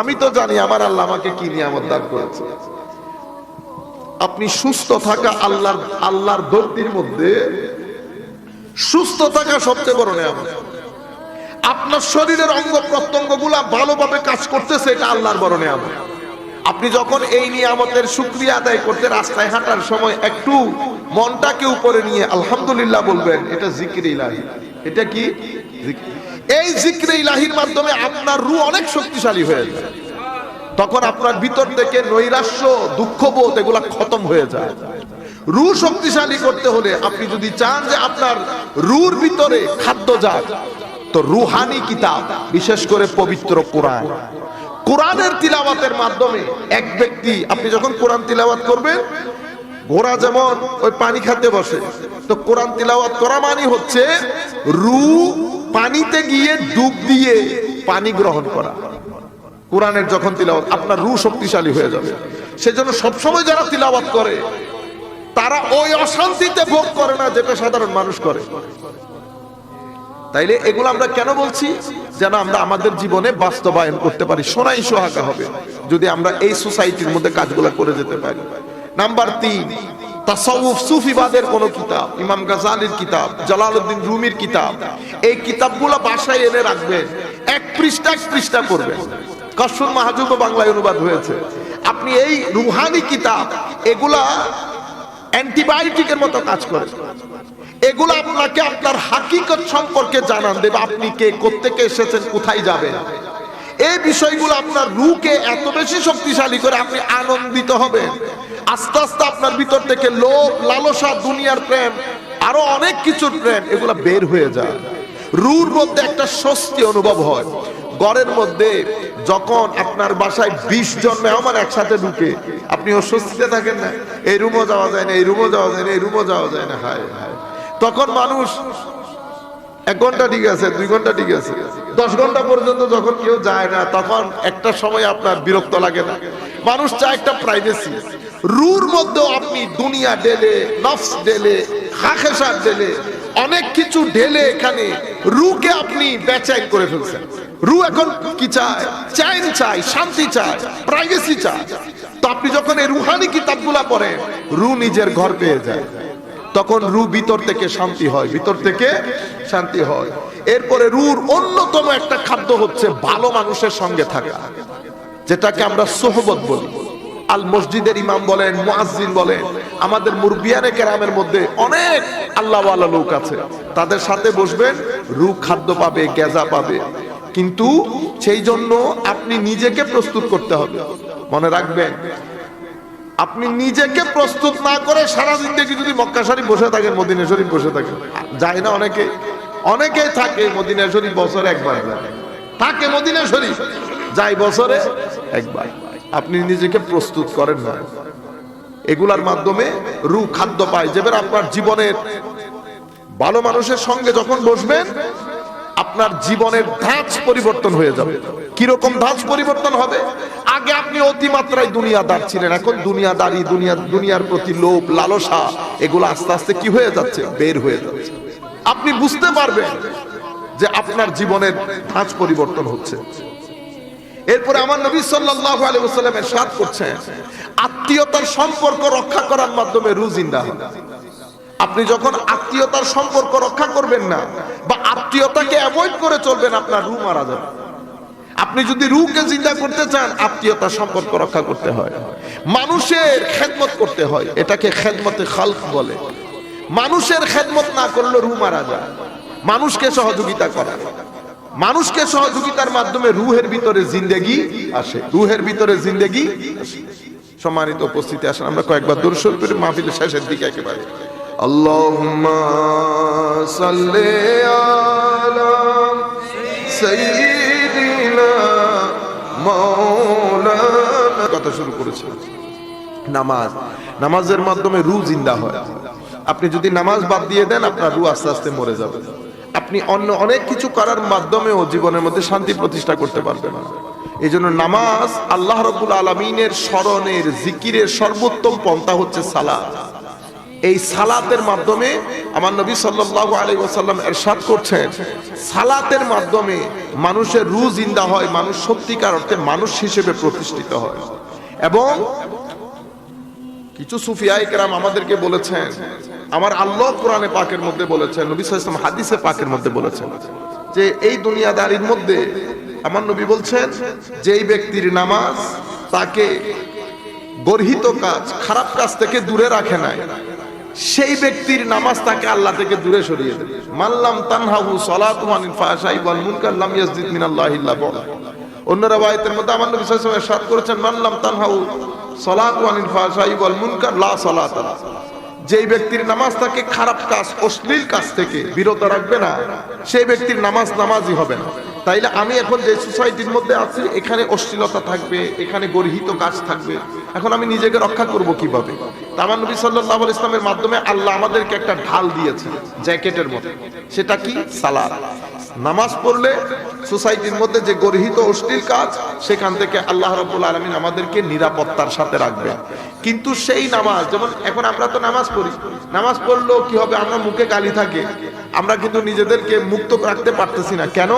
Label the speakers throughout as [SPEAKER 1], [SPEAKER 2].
[SPEAKER 1] আমি তো জানি আমার আল্লাহ আমাকে কি নিয়ামত দান করেছে। আপনি সুস্থ থাকা আল্লাহর আল্লাহর দর্দির মধ্যে সুস্থ থাকা সবচেয়ে বড় নিয়ামত। আপনার শরীরের অঙ্গ প্রত্যঙ্গগুলা ভালোভাবে কাজ করতেছে, এটা আল্লাহর বড় নিয়ামত। আপনি যখন এই নিয়ে নিয়ামতের শুক্রিয়া আদায় করতে রাস্তায় হাঁটার সময় একটু মনটাকে উপরে নিয়ে আলহামদুলিল্লাহ বলবেন, এটা জিকির ইলাহি। এটা কি? জিকির। এই জিক্রে ইলাহির মাধ্যমে আপনার রু অনেক শক্তিশালী হয়ে যায়। তখন আপনার ভিতর থেকে নৈরাশ্য, দুঃখবোধ এগুলা খতম হয়ে যায়। রু শক্তিশালী করতে হলে আপনি যদি চান যে আপনার রুর ভিতরে খাদ্য যাক, তো রুহানি কিতাব, বিশেষ করে পবিত্র কোরআন। কোরআনের তিলাওয়াতের মাধ্যমে এক ব্যক্তি, আপনি যখন কোরআন তিলাওয়াত করবেন, ঘোড়া যেমন ওই পানি খাতে বসে, তো কোরআন তিলাওয়াত করা মানে হচ্ছে রু পানিতে গিয়ে ডুব দিয়ে পানি গ্রহণ করা। কোরআনের যখন তিলাওয়াত, আপনার রু শক্তিশালী হয়ে যাবে। সেজন্য সবসময় যারা তিলাওয়াত করে, তারা ওই অশান্তিতে ভোগ করে না যেটা সাধারণ মানুষ করে। তাইলে এগুলো আমরা কেন বলছি? যেন আমরা আমাদের জীবনে বাস্তবায়ন করতে পারি, সোনাই সোহাগা হবে, যদি আমরা এই সোসাইটির মধ্যে কাজগুলো করে যেতে পারি। নাম্বার তিন তাসাউফ সুফিবাদের কোন কিতাব, ইমাম গাজালির কিতাব, জালালউদ্দিন রুমির কিতাব, এই কিতাবগুলো বাসায় এনে রাখবেন, এক পৃষ্ঠা এক পৃষ্ঠা করবেন। কসুর মাহাজুব বাংলায় অনুবাদ হয়েছে। আপনি এই রুহানি কিতাব, এগুলা অ্যান্টিবায়োটিকের মতো কাজ করে। এগুলো আপনাকে আপনার হাকিকত সম্পর্কে জানান, দেবে আপনি কে, কোত্থেকে এসেছেন, কোথায় যাবেন। এই বিষয়গুলো আপনার রুকে এত বেশি শক্তিশালী করে আপনি আনন্দিত হবেন। আস্তে আস্তে আপনার ভিতর থেকে লোভ, লালসা, দুনিয়ার প্রেম, আরও অনেক কিছুর প্রেম, এগুলা বের হয়ে যায়। রুর মধ্যে একটা স্বস্তি অনুভব হয়। গড়ের মধ্যে যখন আপনার বাসায় বিশ জন মেহমান একসাথে ঢুকে, আপনি অস্বস্তিতে থাকেন না। এই রুমও যাওয়া যায় না, এই রুমও যাওয়া যায় না, এই রুমও যাওয়া যায় না। হায় হায়। তখন মানুষ, এক ঘণ্টা ঠিক আছে, দুই ঘণ্টা ঠিক আছে। দশ ঘণ্টা পর্যন্ত যখন কেউ যায় না, তখন একটা সময় আপনার বিরক্ত লাগে না। মানুষ চায় একটা প্রাইভেসি রুর মধ্যেও আপনি দুনিয়া ডেলে নফস ডেলে হাখেসার ডেলে অনেক কিছু ঢেলে এখানে রুকে আপনি বেচাইন করে ফেলছেন। রু এখন কি চায়? চাইন চায়, শান্তি চায় প্রাইভেসি চায়। তো আপনি যখন এই রুহানি কিতাবগুলা পড়েন, রু নিজের ঘর পেয়ে যায়। তখন রু ভিতর থেকে শান্তি হয়, ভিতর থেকে শান্তি হয়। এরপরে রুর অন্যতম একটা খাদ্য হচ্ছে ভালো মানুষের সঙ্গে থাকা, যেটাকে আমরা সোহবত বলি। আল মসজিদের ইমাম বলেন, মুয়াজ্জিন বলেন, আমাদের মুরবিয়ানে কেরামের মধ্যে অনেক আল্লাহওয়ালা লোক আছে। তাদের সাথে বসবেন, রু খাদ্য পাবে, গেজা পাবে। কিন্তু সেই জন্য আপনি নিজেকে প্রস্তুত করতে হবে। মনে রাখবেন, আপনি নিজেকে প্রস্তুত না করে সারা জিন্দগি যদি মক্কা শরীফ বসে থাকেন মদিনা শরীফ বসে থাকেন যায় না অনেকে। অনেকে থাকে মদিনা শরীফ বছরে একবার। থাকে মদিনা শরীফ যাই বছরে একবার। আপনি নিজেকে প্রস্তুত করেন না। এগুলার মাধ্যমে রু খাদ্য পায়। যেবার আপনার জীবনের ভালো মানুষের সঙ্গে যখন বসবেন, আপনার জীবনের ধাঁচ পরিবর্তন হয়ে যাবে। কীরকম ধাঁচ পরিবর্তন হবে? আগে আপনি অতিমাত্রায় দুনিয়াদার ছিলেন, এখন দুনিয়াদারি, দুনিয়া দুনিয়ার প্রতি লোভ, লালসা, এগুলো আস্তে আস্তে কি হয়ে যাচ্ছে? বের হয়ে যাচ্ছে। আপনি বুঝতে পারবেন যে আপনার জীবনের ধাঁচ পরিবর্তন হচ্ছে। এরপরে আমার নবী সাল্লাল্লাহু আলাইহি ওয়াসাল্লাম এরশাদ করছেন, আত্মীয়তার সম্পর্ক রক্ষা করার মাধ্যমে রুজিন্দা হবে আপনি যখন আত্মীয়তার সম্পর্ক রক্ষা করবেন না, বা আত্মীয়তাকে অ্যাভয়েড করে চলবেন, আপনার রু মারা যাবে। আপনি যদি রুকে জিন্দা করতে চান, আত্মীয়তার সম্পর্ক রক্ষা করতে হয়। মানুষের খেদমত করতে হয়, এটাকে খেদমতে খালক বলে। মানুষের খেদমত না করলে রু মারা যায়। মানুষকে সহযোগিতা করা। মানুষকে সহযোগিতার মাধ্যমে রুহের ভিতরে জিন্দেগি আসে। রুহের ভিতরে জিন্দেগি। সম্মানিত উপস্থিতি, আসেন আমরা কয়েকবার দূরস্বর করে মাহফিলের শেষের দিকে একেবারে। কথা শুরু করেছে। নামাজ। নামাজের মাধ্যমে রু জিন্দা হয়। আপনি যদি নামাজ বাদ দিয়ে দেন, আপনার রু আস্তে আস্তে মরে যাবে। আপনি অন্য অনেক কিছু করার মাধ্যমেও জীবনের মধ্যে শান্তি প্রতিষ্ঠা করতে পারবেন। এই জন্য নামাজ আল্লাহ রবুল আলমিনের স্মরণের জিকিরের সর্বোত্তম পন্থা হচ্ছে সালাদ এই সালাতের মাধ্যমে আমার নবী সাল্লাল্লাহু আলাইহি ওয়াসাল্লাম এরশাদ করছেন, সালাতের মাধ্যমে মানুষের রু জিন্দা হয়, মানুষ সত্যিকার অর্থে মানুষ হিসেবে প্রতিষ্ঠিত হয়। এবং কিছু সুফিয়াই কেরাম আমাদেরকে বলেছেন, আমার আল্লাহ কোরআনে পাকের মধ্যে বলেছেন, নবী হাদিসে পাকের মধ্যে বলেছেন যে এই দুনিয়াদারির মধ্যে আমার নবী বলছেন, যেই ব্যক্তির নামাজ তাকে গর্হিত কাজ, খারাপ কাজ থেকে দূরে রাখে নাই, সেই ব্যক্তির নামাজ তাকে আল্লাহ থেকে দূরে সরিয়ে দেবে। মাল্লাম তানহাহু সালাতু আনিল ফাহশাই ওয়াল মুনকার লাম ইয়াজদিদ মিনাল্লাহি ইল্লা বু'দা অন্য রাওয়ায়াতের মধ্যে আমার নবী সাল্লাল্লাহু আলাইহি ওয়াসাল্লাম করেছেন মাল্লাম তানহাহু যেই ব্যক্তির নামাজ তাকে খারাপ কাজ, অশ্লীল কাজ থেকে বিরত রাখবে না, সেই ব্যক্তির নামাজ নামাজই হবে না। তাইলে আমি এখন যে সোসাইটির মধ্যে আছি, এখানে অশ্লীলতা থাকবে, এখানে গর্হিত কাজ থাকবে। এখন আমি নিজেকে রক্ষা করব কীভাবে? তা আমার নবী সাল্লাল্লাহু ইসলামের মাধ্যমে আল্লাহ আমাদেরকে একটা ঢাল দিয়েছে জ্যাকেটের মতো সেটা কি? সালাত। নামাজ পড়লে সোসাইটির মধ্যে যে গর্হিত অশ্লীল কাজ, সেখান থেকে আল্লাহ রাব্বুল আলামিন আমাদেরকে নিরাপত্তার সাথে রাখবে। কিন্তু সেই নামাজ, যেমন এখন আমরা তো নামাজ পড়ি, নামাজ পড়লেও কি হবে? আমরা মুখে গালি থাকে। আমরা কিন্তু নিজেদেরকে মুক্ত রাখতে পারতেছি না। কেন?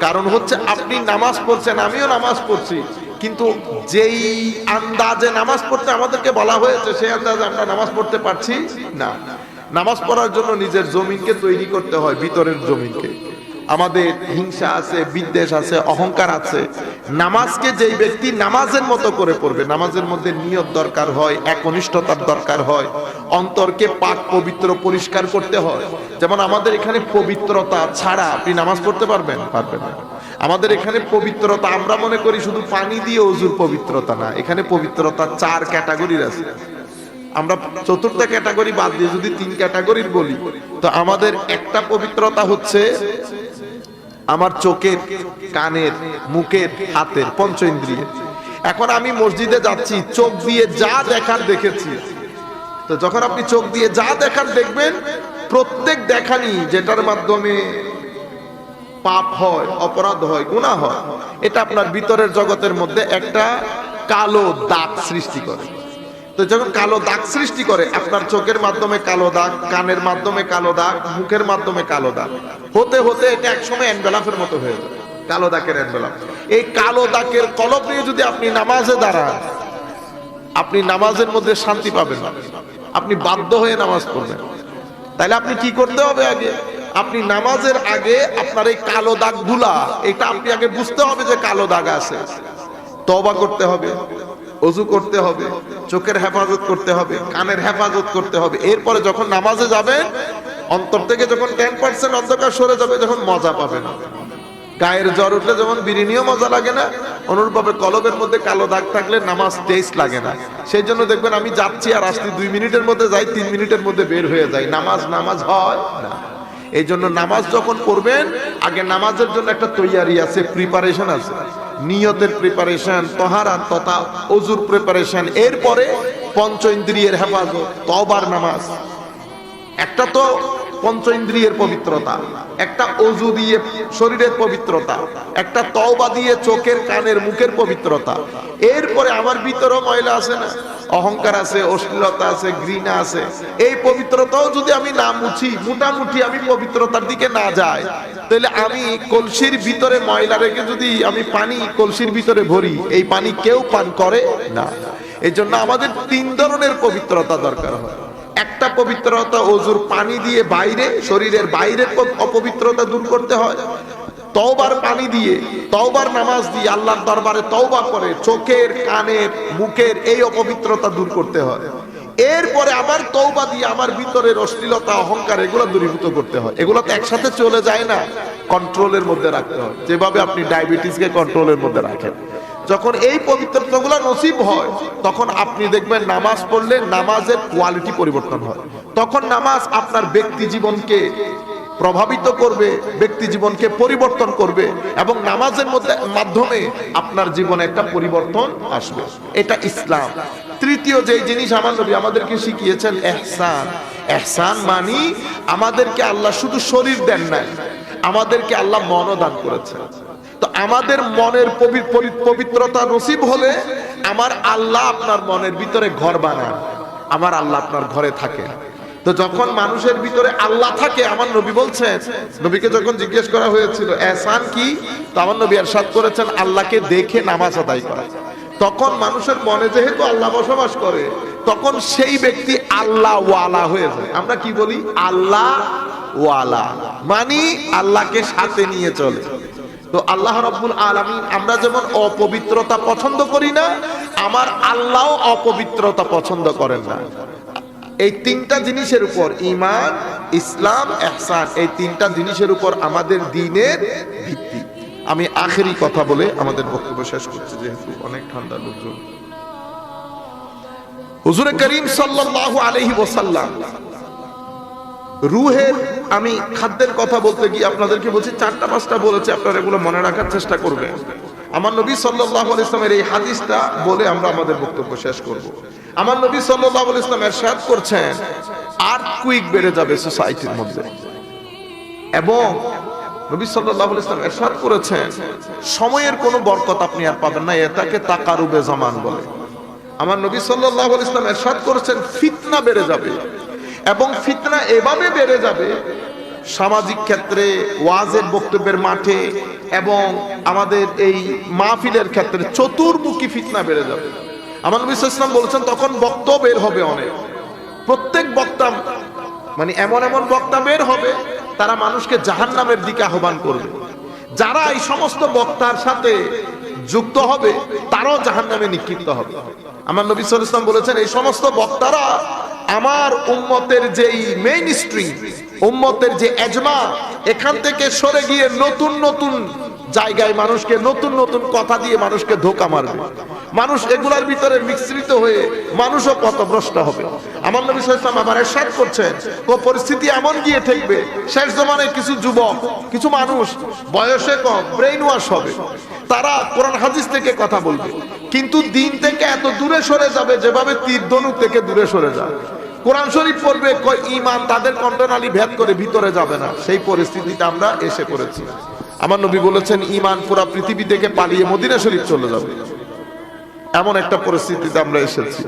[SPEAKER 1] কারণ হচ্ছে আপনি নামাজ পড়ছেন, আমিও নামাজ পড়ছি। কিন্তু যেই আন্দাজে নামাজ পড়তে আমাদেরকে বলা হয়েছে, সেই আন্দাজে আমরা নামাজ পড়তে পারছি না। নামাজ পড়ার জন্য নিজের জমিনকে তৈরি করতে হয়, ভিতরের জমিনকে। আমাদের হিংসা আছে, বিদ্বেষ আছে, অহংকার আছে। নামাজকে যেই ব্যক্তি নামাজের মতো করে পড়বে, নামাজের মধ্যে নিয়ত দরকার হয়, একনিষ্ঠতার দরকার হয়, অন্তরকে পাক, পবিত্র, পরিষ্কার করতে হয়। যেমন আমাদের এখানে পবিত্রতা ছাড়া আপনি নামাজ পড়তে পারবেন? পারবেন না। আমাদের এখানে পবিত্রতা, আমরা মনে করি শুধু পানি দিয়ে অজুর পবিত্রতা না, এখানে পবিত্রতা চার ক্যাটাগরির আছে। আমরা চতুর্থ ক্যাটাগরি বাদ দিয়ে যদি তিন ক্যাটাগরির বলি, তো আমাদের একটা পবিত্রতা হচ্ছে আমার চোখের, কানের, মুখের, হাতের পঞ্চ ইন্দ্রিয়ের এখন আমি মসজিদে যাচ্ছি, চোখ দিয়ে যা দেখার দেখেছি। তো যখন আপনি চোখ দিয়ে যা দেখার দেখবেন, প্রত্যেক দেখানি যেটার মাধ্যমে পাপ হয়, অপরাধ হয় গুণা হয়, এটা আপনার ভিতরের জগতের মধ্যে একটা কালো দাগ সৃষ্টি করে। তো যখন কালো দাগ সৃষ্টি করে, আপনার চোখের মাধ্যমে কালো দাগ, কানের মাধ্যমে কালো দাগ, মুখের মাধ্যমে কালো দাগ, হতে হতে এটা একসময় অ্যান্ডেলাফের মতো হয়ে যায় কালো দাগের অ্যান্ডেলাফ এই কালো দাগের কলপ নিয়ে যদি আপনি নামাজে দাঁড়ান, আপনি নামাজের মধ্যে শান্তি পাবেন না। আপনি বাধ্য হয়ে নামাজ পড়বেন। তাহলে আপনি কি করতে হবে আগে? আপনি নামাজের আগে আপনার এই কালো দাগগুলা, এটা আপনি আগে বুঝতে হবে যে কালো দাগ আছে। তবা করতে হবে। অজু করতে হবে, চোখের হেফাজত করতে হবে, কানের হেফাজত করতে হবে। এরপরে যখন নামাজে যাবে, অন্তর থেকে যখন টেন পার্সেন্ট অন্ধকার সরে যাবে, যখন মজা পাবে না। গায়ের জ্বর উঠলে যেমন বিরিনিও মজা লাগে না, অনুরূপভাবে কলবের মধ্যে কালো দাগ থাকলে নামাজ টেস্ট লাগে না। সেই জন্য দেখবেন আমি যাচ্ছি আর আসছি দুই মিনিটের মধ্যে যাই, তিন মিনিটের মধ্যে বের হয়ে যাই। নামাজ নামাজ হয় না। এই জন্য নামাজ যখন পড়বেন, আগে নামাজের জন্য একটা তৈয়ারি আছে প্রিপারেশন আছে। নিয়তের প্রিপারেশন তহারা তথা অজুর প্রিপারেশন এরপরে পঞ্চ ইন্দ্রিয়ের হেফাজত তবার নামাজ। একটা তো পঞ্চ ইন্দ্রিয়ের পবিত্রতা। একটা অজু দিয়ে শরীরের পবিত্রতা, একটা তওবা দিয়ে চোখের, কানের, মুখের পবিত্রতা। এরপরে আমার ভিতরেও ময়লা আছে না। অহংকার আছে, অশ্লীলতা আছে, ঘৃণা আছে। এই পবিত্রতাও যদি আমি না মুছি, মোটামুটি আমি পবিত্রতার দিকে না যাই, তাহলে আমি কলসির ভিতরে ময়লা রেখে যদি আমি পানি কলসির ভিতরে ভরি, এই পানি কেউ পান করে না। এই জন্য আমাদের তিন ধরনের পবিত্রতা দরকার হয়। একটা পবিত্রতা অজুর পানি দিয়ে বাইরে, শরীরের বাইরের অপবিত্রতা দূর করতে হয়। তওবার পানি দিয়ে, তওবার নামাজ দিয়ে আল্লাহর দরবারে তওবা করে, চোখের, কানের, মুখের এই অপবিত্রতা দূর করতে হয়। এরপরে আবার তওবা দিয়ে আমার ভিতরের অশ্লীলতা, অহংকার, এগুলো দূরীভূত করতে হয়। এগুলো তো একসাথে চলে যায় না কন্ট্রোলের মধ্যে রাখতে হয়। যেভাবে আপনি ডায়াবেটিসকে কন্ট্রোলের মধ্যে রাখেন। যখন এই পবিত্রতাগুলো নসিব হয়, তখন আপনি দেখবেন নামাজ পড়লে নামাজের কোয়ালিটি পরিবর্তন হয়। তখন নামাজ আপনার ব্যক্তি জীবনকে প্রভাবিত করবে, ব্যক্তি জীবনকে পরিবর্তন করবে এবং নামাজের মধ্যে মাধ্যমে আপনার জীবনে একটা পরিবর্তন আসবে। এটা ইসলাম। তৃতীয় যে জিনিস আমার নবী আমাদেরকে শিখিয়েছেন, এহসান। এহসান মানি আমাদেরকে আল্লাহ শুধু শরীর দেন নাই, আমাদেরকে আল্লাহ মনও দান করেছেন। তো আমাদের মনের পবি- পবিত্রতা নসিব হলে আমার আল্লাহ আপনার মনের ভিতরে ঘর বানান আমার আল্লাহ আপনার ঘরে থাকে। তো যখন মানুষের ভিতরে আল্লাহ থাকে, আমার নবী বলছেন, নবীকে যখন জিজ্ঞেস করা হয়েছিল, এহসান কি? তো আমার নবী এরশাদ করেছেন, আল্লাহকে দেখে নামাজ আদায় করা। তখন মানুষের মনে যেহেতু আল্লাহ বসবাস করে, তখন সেই ব্যক্তি আল্লাহ ওয়ালা হয়ে যায়। আমরা কি বলি? আল্লাহ ওয়ালা মানি আল্লাহকে সাথে নিয়ে চলে। তো আল্লাহ রব্বুল আলামিন, আমরা যেমন অপবিত্রতা পছন্দ করি না, আমার আল্লাহ অপবিত্রতা পছন্দ করেন না। এই তিনটা জিনিসের উপর ইমান ইসলাম এহসান এই তিনটা জিনিসের উপর আমাদের দিনের ভিত্তি। আমি আখেরি কথা বলে আমাদের বক্তব্য শেষ করছি, যেহেতু অনেক ঠান্ডা লোকজন। হুজুরে করিম সাল্লাল্লাহু আলাইহি ওয়াসাল্লাম রুহের আমি খাদ্যের কথা বলতে গিয়ে আপনাদেরকে বলছি, চারটা পাঁচটা বলেছে, আপনারা এগুলো মনে রাখার চেষ্টা করবেন। আমার নবী আলাইহি ইসলামের এই হাদিসটা বলে আমরা আমাদের বক্তব্য শেষ করব। আমার নবী আলাইহি ইসলাম এরশাদ করছেন আর কুইক বেড়ে যাবে সোসাইটির মধ্যে। এবং নবী আলাইহি ইসলাম এরশাদ করেছেন, সময়ের কোনো বরকত আপনি আর পাবেন না, এটাকে তাকারুবে জামান বলে। আমার নবী আলাইহি ইসলাম এরশাদ করেছেন, ফিতনা বেড়ে যাবে। এবং ফিতনা এভাবে বেড়ে যাবে, সামাজিক ক্ষেত্রে, ওয়াজের বক্তব্যের মাঠে এবং আমাদের এই মাহফিলের ক্ষেত্রে চতুর্মুখী ফিতনা বেড়ে যাবে। আমার নবী ইসলাম বলেছেন, তখন বক্তব্য বের হবে অনেক। প্রত্যেক বক্তা মানে এমন এমন বক্তা বের হবে, তারা মানুষকে জাহান্নামের দিকে আহ্বান করবে। যারা এই সমস্ত বক্তার সাথে যুক্ত হবে, তারাও জাহান্নামে নিক্ষিপ্ত হবে। আমার নবী ওয়াসাল্লাম বলেছেন, এই সমস্ত বক্তারা আমার উম্মতের যেই মেইন স্ট্রিম উম্মতের যে এজমা, এখান থেকে সরে গিয়ে নতুন নতুন জায়গায় মানুষকে নতুন নতুন কথা দিয়ে মানুষকে ধোকা মারবে। মানুষ এগুলার ভিতরে মিশ্রিত হয়ে মানুষও পথভ্রষ্ট হবে। আমার নবী সাল্লাল্লাহু আবার এরশাদ করছেন, ও পরিস্থিতি এমন গিয়ে ঠেকবে, শেষ জমানায় কিছু যুবক, কিছু মানুষ বয়সে কম ব্রেইন ওয়াশ হবে। তারা কোরআন হাদিস থেকে কথা বলবে। কিন্তু দিন থেকে এত দূরে সরে যাবে, যেভাবে তীর ধনুক থেকে দূরে সরে যায়। কোরআন শরীফ পড়বে ইমান তাদের কণ্ঠনালী ভেদ করে ভিতরে যাবে না। সেই পরিস্থিতিতে আমরা এসে পড়েছি। আমার নবী বলেছেন ইমান পুরা পৃথিবী থেকে পালিয়ে মদিনা শরীফ চলে যাবে। এমন একটা পরিস্থিতিতে আমরা এসেছি।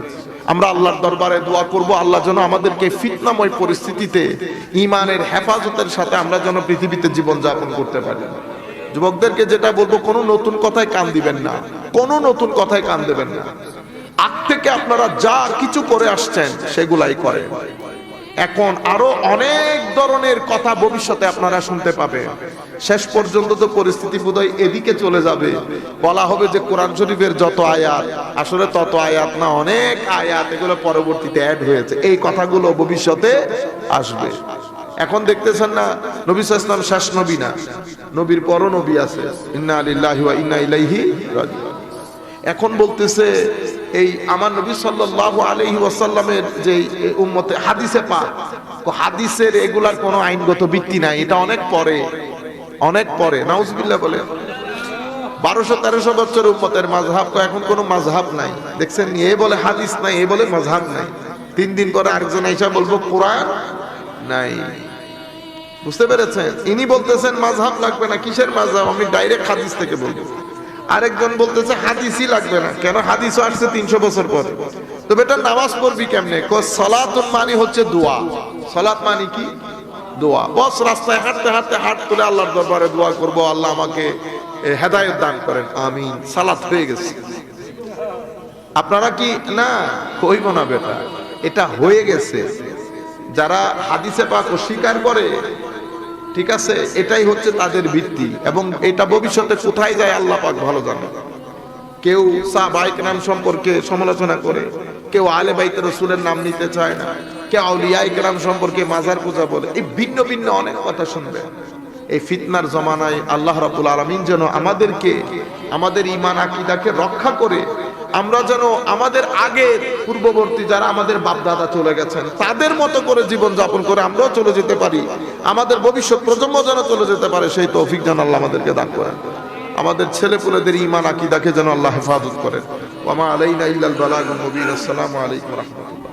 [SPEAKER 1] আমরা আল্লাহর দরবারে দোয়া করব, আল্লাহ যেন আমাদেরকে ফিতনাময় পরিস্থিতিতে ইমানের হেফাজতের সাথে আমরা যেন পৃথিবীতে জীবন যাপন করতে পারি। যুবকদেরকে যেটা বলব, কোনো নতুন কথায় কান দিবেন না। কোনো নতুন কথায় কান দেবেন না। আগ থেকে আপনারা যা কিছু করে আসছেন, সেগুলাই করে এখন আরও অনেক ধরনের কথা ভবিষ্যতে আপনারা শুনতে পাবে শেষ পর্যন্ত তো পরিস্থিতি বোধহয় এদিকে চলে যাবে। বলা হবে যে কোরআন শরীফের যত আয়াত, আসলে তত আয়াত না, অনেক আয়াত, এগুলো পরবর্তীতে অ্যাড হয়েছে। এই কথাগুলো ভবিষ্যতে আসবে। এখন দেখতেছেন না, নবী ইসলাম শেষ নবী না। নবীর পরও নবী আছে। ইন্না আলিল্লাহি ওয়া ইন্না ইলাইহি রাজিউন। এখন বলতেছে এই আমার নবী সাল্লাল্লাহু আলাইহি ওয়াসাল্লামের যে উম্মতে হাদিসে পা হাদিসের এগুলার কোনো আইনগত ভিত্তি নাই, এটা অনেক পরে অনেক পরে, নাউজুবিল্লাহ বলে। বারোশো, তেরোশো বছর উম্মতের মাঝহাব তো এখন কোনো মাঝহাব নাই। দেখছেন এ বলে হাদিস নাই, এ বলে মাঝহাব নাই। তিন দিন পরে আরেকজন এসে বলব, কোরআন নাই। বুঝতে পেরেছেন? ইনি বলতেছেন মাঝহাব লাগবে না, কিসের মাঝহাব আমি ডাইরেক্ট হাদিস থেকে বলব। আরেকজন বলতেছে, হাদিসই লাগবে না। কেন? হাদিসও আসছে তিনশো বছর পরে। তো বেটা, নামাজ পড়বি কেমনে? সলাতুন মানি হচ্ছে দোয়া। সলাত মানি কি? দোয়া। বস, রাস্তায় হাঁটতে হাঁটতে হাট তুলে আল্লাহর দরবারে দোয়া করব। আল্লাহ আমাকে হেদায়েত দান করেন। আমিন। সালাত হয়ে গেছে। আপনারা কি, না কইব না বেটা। এটা হয়ে গেছে। যারা হাদিসে পাক অস্বীকার করে ঠিক আছে? এটাই হচ্ছে তাদের ভিত্তি এবং এটা ভবিষ্যতে কোথায় যায় আল্লাহ পাক ভালো জানে কেউ সাহবাইক নাম সম্পর্কে সমালোচনা করে, কেউ আলে বাইতে রসুলের নাম নিতে চায় না, কেউ আউলিয়াই নাম সম্পর্কে মাজার পূজা বলে এই ভিন্ন ভিন্ন অনেক কথা শুনবে। এই ফিতনার জমানায় আল্লাহ রাবুল আলমিন যেন আমাদেরকে, আমাদের ইমান আকিদাকে রক্ষা করে আমরা যেন আমাদের আগের পূর্ববর্তী যারা আমাদের বাপদাদা চলে গেছেন, তাদের মতো করে জীবন যাপন করে আমরাও চলে যেতে পারি। আমাদের ভবিষ্যৎ প্রজন্ম যেন চলে যেতে পারে, সেই তৌফিক যেন আল্লাহ আমাদেরকে দান করেন। আমাদের ছেলে পুলেদের ইমান আকিদাকে যেন আল্লাহ হেফাজত করেন। ওমা আলাইনা ইল্লাল বালাগুল মুবিন। আসসালামু আলাইকুম রহমতুল্লাহ।